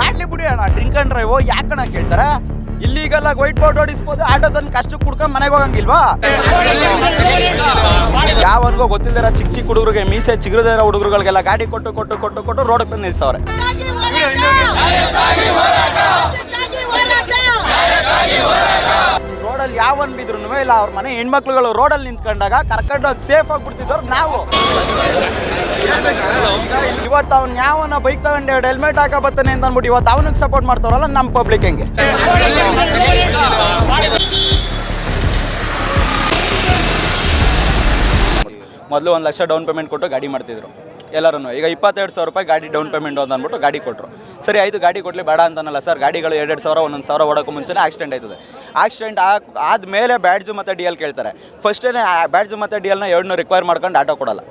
ಮಾಡ್ಲಿ ಬಿಡಿ ಅಣ್ಣ. ಡ್ರಿಂಕ್ ಅಂಡ್ ಡ್ರೈವ್ ಯಾಕಣ್ಣ ಕೇಳ್ತಾರೆ? ಇಲ್ಲಿಗೆಲ್ಲ ವೈಟ್ ಬೋರ್ಡ್ ಓಡಿಸ್ಬೋದು ಆಟೋದನ್ನ ಕಷ್ಟಕ್ಕೆ ಕುಡ್ಕೊಂಡು ಮನೆಗೆ ಹೋಗಂಗಿಲ್ವಾ? ಯಾವನ್ಗೋ ಗೊತ್ತಿಲ್ಲದಿರೋ ಚಿಕ್ಕ ಚಿಕ್ಕ ಹುಡುಗರಿಗೆ ಮೀಸೆ ಚಿಗುರದೇ ಇರೋ ಹುಡುಗರುಗಳಿಗೆಲ್ಲ ಗಾಡಿ ಕೊಟ್ಟು ಕೊಟ್ಟು ಕೊಟ್ಟು ಕೊಟ್ಟು ರೋಡಕ್ಕೆ ತಂದು ನಿಲ್ಸವ್ರೆ. ರೋಡಲ್ಲಿ ಯಾವನ್ ಬಿದ್ರು ಇಲ್ಲ, ಅವ್ರ ಮನೆ ಹೆಣ್ಮಕ್ಳುಗಳು ರೋಡಲ್ಲಿ ನಿಂತ್ಕೊಂಡಾಗ ಕರ್ಕೊಂಡು ಸೇಫ್ ಆಗ್ಬಿಡ್ತಿದ್ದವ್ರು ನಾವು. ಇವತ್ತು ಅವ್ನು ಯಾವನ ಬೈಕ್ ತಗೊಂಡು ಎರಡು ಹೆಲ್ಮೆಟ್ ಹಾಕ ಬರ್ತಾನೆ ಅಂತ ಅಂದ್ಬಿಟ್ಟು ಇವತ್ತು ಅವನಿಗೆ ಸಪೋರ್ಟ್ ಮಾಡ್ತಾರಲ್ಲ ನಮ್ಮ ಪಬ್ಲಿಕ್ ಹೆಂಗೆ? ಮೊದಲು ಒಂದು ಲಕ್ಷ ಡೌನ್ ಪೇಮೆಂಟ್ ಕೊಟ್ಟು ಗಾಡಿ ಮಾಡ್ತಿದ್ರು. ಎಲ್ಲರೂ ಈಗ ಇಪ್ಪತ್ತೆರಡು ಸಾವಿರ ರೂಪಾಯಿ ಗಾಡಿ ಡೌನ್ ಪೇಮೆಂಟ್ ಅಂತ ಅಂದ್ಬಿಟ್ಟು ಗಾಡಿ ಕೊಟ್ಟರು ಸರಿ, ಆಯಿತು, ಗಾಡಿ ಕೊಡಲಿ, ಬೇಡ ಅಂತನಲ್ಲ ಸರ್. ಗಾಡಿಗಳು ಎರಡೆರಡು ಸಾವಿರ, ಒಂದೊಂದು ಸಾವಿರ ಓಡೋಕ್ಕೂ ಮುಂಚೆನೇ ಆಕ್ಸಿಡೆಂಟ್ ಆಯ್ತದೆ. ಆಕ್ಸಿಡೆಂಟ್ ಆದಮೇಲೆ ಬ್ಯಾಡ್ಜು ಮತ್ತು ಡಿ ಎಲ್ ಕೇಳ್ತಾರೆ. ಫಸ್ಟೇ ಬ್ಯಾಡ್ಜು ಮತ್ತು ಡಿ ಎಲ್ನ ಎರಡನ್ನೂ ರಿಕ್ವೈರ್ ಮಾಡ್ಕೊಂಡು ಆಟೋ ಕೊಡಲ್ಲ.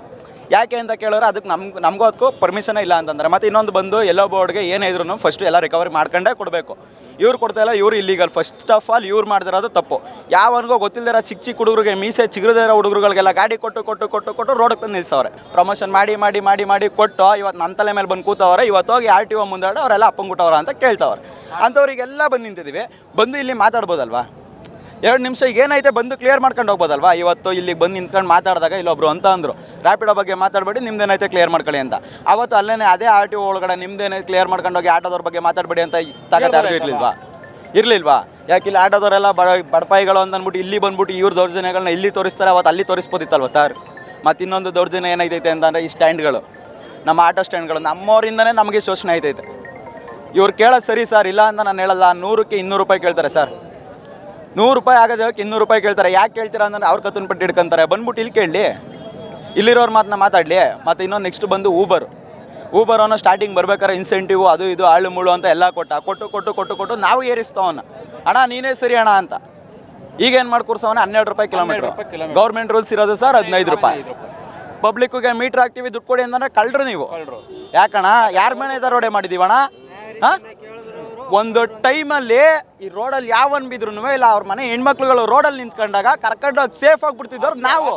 ಯಾಕೆ ಅಂತ ಕೇಳಿದ್ರೆ ಅದಕ್ಕೆ ನಮ್ಗೆ ನಮಗೂ ಅದಕ್ಕೂ ಪರ್ಮಿಷನ್ ಇಲ್ಲ ಅಂತಂದ್ರೆ. ಮತ್ತೆ ಇನ್ನೊಂದು ಬಂದು ಎಲ್ಲೋ ಬೋರ್ಡ್ಗೆ ಏನೇ ಇದ್ರು ಫಸ್ಟ್ ಎಲ್ಲ ರಿಕವರಿ ಮಾಡ್ಕೊಂಡೇ ಕೊಡಬೇಕು. ಇವ್ರು ಕೊಡ್ತಾ ಇಲ್ಲ ಇವ್ರು ಇಲ್ಲಿಗಲ್ ಫಸ್ಟ್ ಆಫ್ ಆಲ್ ಇವ್ರು ಮಾಡಿದಿರೋದು ತಪ್ಪು. ಯಾವನಿಗೂ ಗೊತ್ತಿಲ್ಲದಿರೋ ಚಿಕ್ಕ ಚಿಕ್ಕ ಹುಡುಗರಿಗೆ ಮೀಸೆ ಚಿಗುರದೇ ಇರೋ ಹುಡುಗರುಗಳಿಗೆಲ್ಲ ಗಾಡಿ ಕೊಟ್ಟು ಕೊಟ್ಟು ಕೊಟ್ಟು ಕೊಟ್ಟು ರೋಡಕ್ಕೆ ತಂದು ನಿಲ್ಸವ್ರೆ. ಪ್ರಮೋಷನ್ ಮಾಡಿ ಮಾಡಿ ಮಾಡಿ ಮಾಡಿ ಕೊಟ್ಟು ಇವತ್ತು ನನ್ನ ತಲೆ ಮೇಲೆ ಬಂದು ಕೂತವ್ರೆ ಇವತ್ತು ಹೋಗಿ ಆರ್ ಟಿ ಒ ಮುಂದಾಡೋ ಅವರೆಲ್ಲ ಅಪ್ಪಂಗುಟ್ಟವ್ರ ಅಂತ ಕೇಳ್ತವ್ರೆ. ಅಂಥವ್ರಿಗೆಲ್ಲ ಬಂದು ನಿಂತಿದ್ದೀವಿ ಬಂದು ಇಲ್ಲಿ ಮಾತಾಡ್ಬೋದಲ್ವಾ? ಎರಡು ನಿಮಿಷ ಈಗ ಏನೈತೆ ಬಂದು ಕ್ಲಿಯರ್ ಮಾಡ್ಕೊಂಡು ಹೋಗ್ಬೋದಲ್ವಾ? ಇವತ್ತು ಇಲ್ಲಿಗೆ ಬಂದು ನಿಂತ್ಕೊಂಡು ಮಾತಾಡಿದಾಗ ಇಲ್ಲೊಬ್ರು ಅಂತ ಅಂದರು. ರ್ಯಾಪಿಡೋ ಬಗ್ಗೆ ಮಾತಾಡಬೇಡಿ ನಿಮ್ದೇನೈತೆ ಕ್ಲಿಯರ್ ಮಾಡ್ಕೊಳ್ಳಿ ಅಂತ. ಅವತ್ತು ಅಲ್ಲೇ ಅದೇ ಆರ್ ಟಿ ಒಳಗಡೆ ನಿಮ್ದೇನೈತೆ ಕ್ಲಿಯರ್ ಮಾಡ್ಕೊಂಡು ಹೋಗಿ ಆಟೋದವ್ರ ಬಗ್ಗೆ ಮಾತಾಡಬೇಡಿ ಅಂತ ತಗತ್ತೆ ಯಾರಿಗೂ ಇರಲಿಲ್ವಾ? ಇರಲಿಲ್ವಾ? ಯಾಕೆ ಇಲ್ಲಿ ಆಟೋದವರೆಲ್ಲ ಬಡ ಬಡಪಾಯಿಗಳು ಅಂತ ಅಂದ್ಬಿಟ್ಟು ಇಲ್ಲಿ ಬಂದ್ಬಿಟ್ಟು ಇವ್ರ ದೌರ್ಜನ್ಯಗಳನ್ನ ಇಲ್ಲಿ ತೋರಿಸ್ತಾರೆ ಅವತ್ತು ಅಲ್ಲಿ ತೋರಿಸ್ಬೋದಿತ್ತಲ್ವ ಸರ್? ಮತ್ತು ಇನ್ನೊಂದು ದೌರ್ಜನ್ಯ ಏನೈತೈತೆ ಅಂತಂದರೆ ಈ ಸ್ಟ್ಯಾಂಡ್ಗಳು. ನಮ್ಮ ಆಟೋ ಸ್ಟ್ಯಾಂಡ್ಗಳು ನಮ್ಮವರಿಂದನೇ ನಮಗೆ ಶೋಷಣೆ ಆಯ್ತೈತೆ ಇವ್ರು ಕೇಳೋದು ಸರಿ ಸರ್ ಇಲ್ಲ ಅಂತ ನಾನು ಹೇಳಲ್ಲ ನೂರಕ್ಕೆ ಇನ್ನೂರು ರೂಪಾಯಿ ಕೇಳ್ತಾರೆ ಸರ್. ನೂರು ರೂಪಾಯಿ ಆಗೋ ಜಾಗಕ್ಕೆ ಇನ್ನೂರು ರೂಪಾಯಿ ಕೇಳ್ತಾರೆ. ಯಾಕೆ ಕೇಳ್ತೀರಾ ಅಂದ್ರೆ ಅವ್ರ ಕತ್ತನ್ ಪಟ್ಟು ಹಿಡ್ಕೊಂತಾರೆ. ಬಂದ್ಬಿಟ್ಟು ಇಲ್ಲಿ ಕೇಳಲಿ ಇಲ್ಲಿರೋರು ಮಾತನ್ನ ಮಾತಾಡಲಿ. ಮತ್ತು ಇನ್ನೊಂದು ನೆಕ್ಸ್ಟ್ ಬಂದು ಊಬರ್ ಊಬರ್ ಅನ್ನೋ ಸ್ಟಾರ್ಟಿಂಗ್ ಬರ್ಬೇಕಾದ್ರೆ ಇನ್ಸೆಂಟಿವ್ ಅದು ಇದು ಆಳು ಮುಳು ಅಂತ ಎಲ್ಲ ಕೊಟ್ಟ. ಕೊಟ್ಟು ಕೊಟ್ಟು ಕೊಟ್ಟು ಕೊಟ್ಟು ನಾವು ಏರಿಸ್ತವನ್ನ. ಅಣ್ಣ ನೀನೇ ಸರಿ ಅಣ್ಣ ಅಂತ. ಈಗ ಏನು ಮಾಡಿ ಕೂರ್ಸವನ? ಹನ್ನೆರಡು ರೂಪಾಯಿ ಕಿಲೋಮೀಟ್ರ್ ಗೌರ್ಮೆಂಟ್ ರೂಲ್ಸ್ ಇರೋದು ಸರ್ ಹದಿನೈದು ರೂಪಾಯಿ. ಪಬ್ಲಿಕ್ಗೆ ಮೀಟ್ರ್ ಹಾಕ್ತೀವಿ ದುಡ್ಡು ಕೊಡಿ ಅಂತಂದ್ರೆ ಕಳ್ಳರು ನೀವು. ಯಾಕಣ್ಣ? ಯಾರ ಮೇಲೆ ದರೋಡೆ ಮಾಡಿದೀವಣ್ಣ? ಹಾಂ? ಒಂದು ಟೈಮಲ್ಲಿ ಈ ರೋಡಲ್ಲಿ ಯಾವನ್ ಬಿದ್ರು ಇಲ್ಲ ಅವ್ರ ಮನೆ ಹೆಣ್ಮಕ್ಳುಗಳು ರೋಡಲ್ಲಿ ನಿಂತ್ಕೊಂಡಾಗ ಕರ್ಕೊಂಡು ಹೋಗಿ ಸೇಫ್ ಆಗಿ ಬಿಡ್ತಿದ್ದವ್ರು ನಾವು.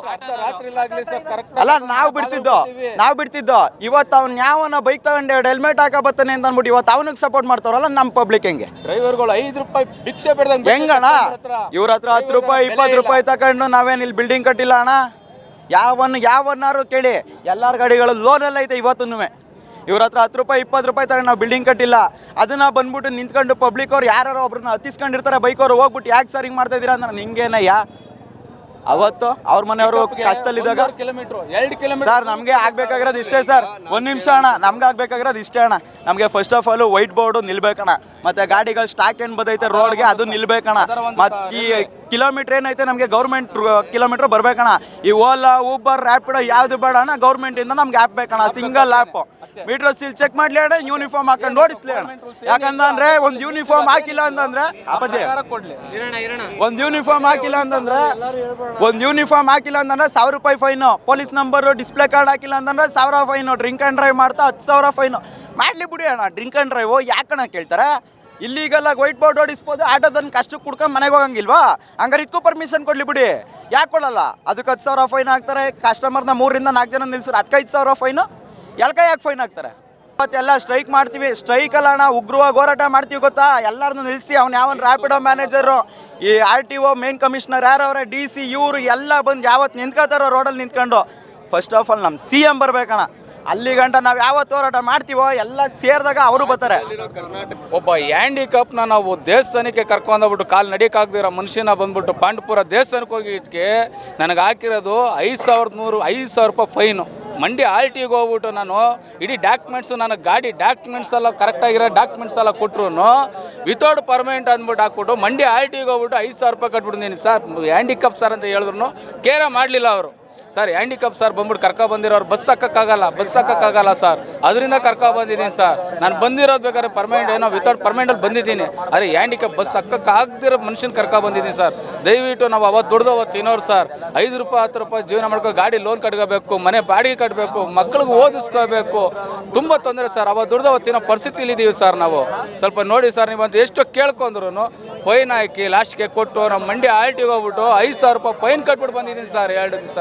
ಅಲ್ಲ ನಾವು ಬಿಡ್ತಿದ್ದೋ? ನಾವು ಬಿಡ್ತಿದ್ದೋ? ಇವತ್ತು ಅವ್ನ ಯಾವನ ಬೈಕ್ ತಗೊಂಡು ಎರಡು ಹೆಲ್ಮೆಟ್ ಹಾಕ ಬರ್ತಾನೆ ಅಂತ ಅಂದ್ಬಿಟ್ಟು ಇವತ್ತು ಅವನಿಗೆ ಸಪೋರ್ಟ್ ಮಾಡ್ತಾರಲ್ಲ ನಮ್ಮ ಪಬ್ಲಿಕ್ ಹೆಂಗೆ? ಡ್ರೈವರ್ಗಳು ಐದು ರೂಪಾಯಿ ಭಿಕ್ಷೆ ಬೇಡ್ದಂಗೆ ಹೆಂಗಣ್ಣ? ಇವ್ರ ಹತ್ರ ಹತ್ತು ರೂಪಾಯಿ ಇಪ್ಪತ್ತು ರೂಪಾಯಿ ತಗೊಂಡು ನಾವೇನು ಇಲ್ಲಿ ಬಿಲ್ಡಿಂಗ್ ಕಟ್ಟಿಲ್ಲ ಅಣ್ಣ? ಯಾವನ್ ಯಾವನ್ನಾರು ಕೇಳಿ ಎಲ್ಲಾರ ಗಾಡಿಗಳು ಲೋನ್ ಎಲ್ಲ ಐತೆ ಇವತ್ತೂ ಇವ್ರ ಹತ್ರ ಹತ್ತು ರೂಪಾಯಿ ಇಪ್ಪತ್ತು ರೂಪಾಯಿ ತಗೊಂಡು ನಾವು ಬಿಲ್ಡಿಂಗ್ ಕಟ್ಟಿಲ್ಲ. ಅದನ್ನ ಬಂದ್ಬಿಟ್ಟು ನಿಂತ್ಕೊಂಡು ಪಬ್ಲಿಕ್ ಅವ್ರು ಯಾರು ಒಬ್ರನ್ನ ಹತ್ತಿಸ್ಕೊಂಡಿರ್ತಾರೆ ಬೈಕ್ ಅವ್ರು ಹೋಗ್ಬಿಟ್ಟು ಯಾಕೆ ಸರಿಂಗ್ ಹಿಂಗೆ ಮಾಡ್ತಾ ಇದ್ದೀರಾ ಅಂದ್ರೆ ನಿಂಗೇನಯ್ಯ ಅವತ್ತು ಅವ್ರ ಮನೆಯವರು ಕಷ್ಟದಲ್ಲಿದ್ದಾಗ ಕಿಲೋಮೀಟರ್ ಎರಡು ಕಿಲೋಮೀಟರ್ ಸರ್ ನಮಗೆ ಆಗ್ಬೇಕಾಗಿರೋದು ಇಷ್ಟೇ ಸರ್ ಒಂದ್ ನಿಮಿಷ ಅಣ್ಣ ನಮ್ಗೆ ಆಗ್ಬೇಕಾಗಿರೋದು ಇಷ್ಟೇ ಅಣ್ಣ. ನಮಗೆ first of all white board ನಿಲ್ಬೇಕಣ್ಣ. ಮತ್ತೆ ಗಾಡಿಗಳು ಸ್ಟಾಕ್ ಏನು ಬದೈತೆ ರೋಡ್ಗೆ ಅದು ನಿಲ್ಬೇಕಣ್ಣ. ಮತ್ತೆ ಈ ಕಿಲೋಮೀಟರ್ ಏನೈತೆ ನಮಗೆ ಗೌರ್ಮೆಂಟ್ ಕಿಲೋಮೀಟರ್ ಬರ್ಬೇಕಣ್ಣ. ಈ ಓಲಾ ಊಬರ್ ರ್ಯಾಪಿಡೋ ಯಾವ್ದು ಬೇಡ ಅಣ್ಣ ಗೌರ್ಮೆಂಟ್ ಇಂದ ನಮ್ಗೆ app ಬೇಕಣ್ಣ. Single app meter seal check ಮಾಡ್ಲಿ ಅಣ್ಣ ಯೂನಿಫಾರ್ಮ್ ಹಾಕೊಂಡು ಓಡಿಸ್ಲಿ ಅಣ್ಣ. ಯಾಕಂದ್ರೆ ಒಂದು ಯೂನಿಫಾರ್ಮ್ ಹಾಕಿಲ್ಲ ಅಂತಂದ್ರೆ ಅಪಜಯ ಒಂದ್ ಒಂದು ಯೂನಿಫಾರ್ಮ್ ಹಾಕಿಲ್ಲ ಅಂತಂದ್ರೆ ಒಂದು ಯೂನಿಫಾರ್ಮ್ ಹಾಕಿಲ್ಲ ಅಂತಂದ್ರೆ ಸಾವಿರ ರೂಪಾಯಿ fine police number display card ಹಾಕಿಲ್ಲ ಅಂತಂದ್ರೆ ಸಾವಿರ ಫೈನು ಡ್ರಿಂಕ್ ಅಂಡ್ ಡ್ರೈವ್ ಮಾಡ್ತಾ ಹತ್ತು ಸಾವಿರ ಫೈನು ಮಾಡ್ಲಿ ಬಿಡಿ ಅಣ್ಣ ಡ್ರಿಂಕ್ ಅಂಡ್ ಡ್ರೈವ್ ಯಾಕಣ್ಣ ಕೇಳ್ತಾರೆ? ಇಲ್ಲಿಗೆಲ್ಲ ವೈಟ್ ಬೋರ್ಡ್ ಓಡಿಸ್ಬೋದು ಆಟೋದನ್ನ ಕಷ್ಟಕ್ಕೆ ಕುಡ್ಕೊಂಡು ಮನೆಗೆ ಹೋಗಂಗಿಲ್ವಾ? ಹಂಗಾರೆ ಇದಕ್ಕೂ ಪರ್ಮಿಷನ್ ಕೊಡ್ಲಿ ಬಿಡಿ. ಯಾಕೆ ಕೊಡಲ್ಲ? ಅದಕ್ಕೆ ಹತ್ತು ಸಾವಿರ ಫೈನ್ ಹಾಕ್ತಾರೆ. ಕಸ್ಟಮರ್ನ ಮೂರರಿಂದ ನಾಲ್ಕು ಜನ ನಿಲ್ಸರು ಅದಕ್ಕೆ ಐದು ಸಾವಿರ ಫೈನು ಎಲ್ಕ ಯಾಕೆ ಫೈನ್ ಹಾಕ್ತಾರೆ. ಮತ್ತೆಲ್ಲ ಸ್ಟ್ರೈಕ್ ಮಾಡ್ತೀವಿ. ಸ್ಟ್ರೈಕ್ ಅಲ್ಲ ಅಣ್ಣ ಉಗ್ರವಾಗಿ ಹೋರಾಟ ಮಾಡ್ತೀವಿ ಗೊತ್ತಾ? ಎಲ್ಲರನ್ನು ನಿಲ್ಲಿಸಿ ಅವ್ನು ಯಾವನ್ ರ್ಯಾಪಿಡೋ ಮ್ಯಾನೇಜರು ಈ R T O main commissioner ಯಾರವ್ರೆ D C ಇವರು ಎಲ್ಲ ಬಂದು ಯಾವತ್ತು ನಿಂತ್ಕೋತಾರೋ ರೋಡಲ್ಲಿ ನಿಂತ್ಕೊಂಡು. ಫಸ್ಟ್ ಆಫ್ ಆಲ್ ನಮ್ಮ ಸಿ ಎಂ ಬರ್ಬೇಕಣ್ಣ ಅಲ್ಲಿ ಗಂಟ ನಾವು ಯಾವತ್ತು ಹೋರಾಟ ಮಾಡ್ತೀವೋ, ಎಲ್ಲ ಸೇರಿದಾಗ ಅವರು ಬರ್ತಾರೆ. ಒಬ್ಬ ಹ್ಯಾಂಡಿಕಪ್ನ ನಾವು ದೇವಸ್ಥಾನಕ್ಕೆ ಕರ್ಕೊಂಡೋಗ್ಬಿಟ್ಟು ಕಾಲು ನಡಿಯಕ್ಕಾಗ್ದಿರೋ ಮನುಷ್ಯನ ಬಂದ್ಬಿಟ್ಟು ಪಾಂಡಪುರ ದೇವಸ್ಥಾನಕ್ಕೆ ಹೋಗಿದ್ದಕ್ಕೆ ನನಗೆ ಹಾಕಿರೋದು ಐದು ಸಾವಿರದ ನೂರು ಐದು ಸಾವಿರ ರೂಪಾಯಿ ಫೈನು. ಮಂಡಿ ಆರ್ ಟಿಗೆ ಹೋಗ್ಬಿಟ್ಟು ನಾನು ಇಡೀ ಡಾಕ್ಯುಮೆಂಟ್ಸು ನನಗೆ ಗಾಡಿ ಡಾಕ್ಯುಮೆಂಟ್ಸ್ ಎಲ್ಲ ಕರೆಕ್ಟಾಗಿರೋ ಡಾಕ್ಯುಮೆಂಟ್ಸ್ ಎಲ್ಲ ಕೊಟ್ಟರು ವಿತೌಟ್ ಪರ್ಮನೆಂಟ್ ಅಂದ್ಬಿಟ್ಟು ಹಾಕ್ಬಿಟ್ಟು ಮಂಡಿ ಆರ್ ಟಿಗೆ ಹೋಗ್ಬಿಟ್ಟು ಐದು ಸಾವಿರ ರೂಪಾಯಿ ಕಟ್ಬಿಟ್ಟಿದ್ದೀನಿ ಸರ್. ಹ್ಯಾಂಡಿಕಪ್ ಸರ್ ಅಂತ ಹೇಳಿದ್ರು. ಕೇರ ಮಾಡಲಿಲ್ಲ ಅವರು. ಸರ್ ಹ್ಯಾಂಡಿಕಪ್ ಸರ್ ಬಂದ್ಬಿಟ್ಟು ಕರ್ಕೊ ಬಂದಿರೋರು ಬಸ್ ಹಾಕಕ್ಕಾಗಲ್ಲ ಬಸ್ ಹಾಕಕ್ಕಾಗಲ್ಲ ಸರ್ ಅದರಿಂದ ಕರ್ಕೊ ಬಂದಿದ್ದೀನಿ ಸರ್ ನಾನು ಬಂದಿರೋದು ಬೇಕಾದ್ರೆ ಪರ್ಮನೆಂಟ್ ಏನೋ ವಿತೌಟ್ ಪರ್ಮನೆಂಟಲ್ಲಿ ಬಂದಿದ್ದೀನಿ. ಅರೆ ಹ್ಯಾಂಡಿಕಪ್ ಬಸ್ ಹಾಕೋಕ್ಕಾಗ್ದಿರೋ ಮನುಷ್ಯನ ಕರ್ಕೊ ಬಂದಿದ್ದೀನಿ ಸರ್ ದಯವಿಟ್ಟು ನಾವು ಅವತ್ತು ದುಡ್ದು ಅವತ್ತು ತಿನ್ನೋರು ಸರ್ ಐದು ರೂಪಾಯಿ, ಹತ್ತು ರೂಪಾಯಿ ಜೀವನ ಮಾಡ್ಕೊ, ಗಾಡಿ ಲೋನ್ ಕಟ್ಕೋಬೇಕು, ಮನೆ ಬಾಡಿಗೆ ಕಟ್ಟಬೇಕು ಮಕ್ಳಿಗೆ ಓದಿಸ್ಕೋಬೇಕು. ತುಂಬ ತೊಂದರೆ ಸರ್ ಅವತ್ತು ದುಡ್ದು ಅವತ್ತು ತಿನ್ನೋ ಸರ್ ನಾವು. ಸ್ವಲ್ಪ ನೋಡಿ ಸರ್ ನೀವು ಅಂತ ಎಷ್ಟು ಕೇಳ್ಕೊಂಡ್ರು ಫೈನ್ ಹಾಕಿ ಲಾಸ್ಟ್ಗೆ ಕೊಟ್ಟು ನಮ್ಮ ಮಂಡಿ ಆಲ್ಟಿಗೆ ಹೋಗ್ಬಿಟ್ಟು ಐದು ಸಾವಿರ ರೂಪಾಯಿ ಫೈನ್ ಕಟ್ಬಿಟ್ಟು ಬಂದಿದ್ದೀನಿ ಸರ್ ಎರಡು ದಿವಸ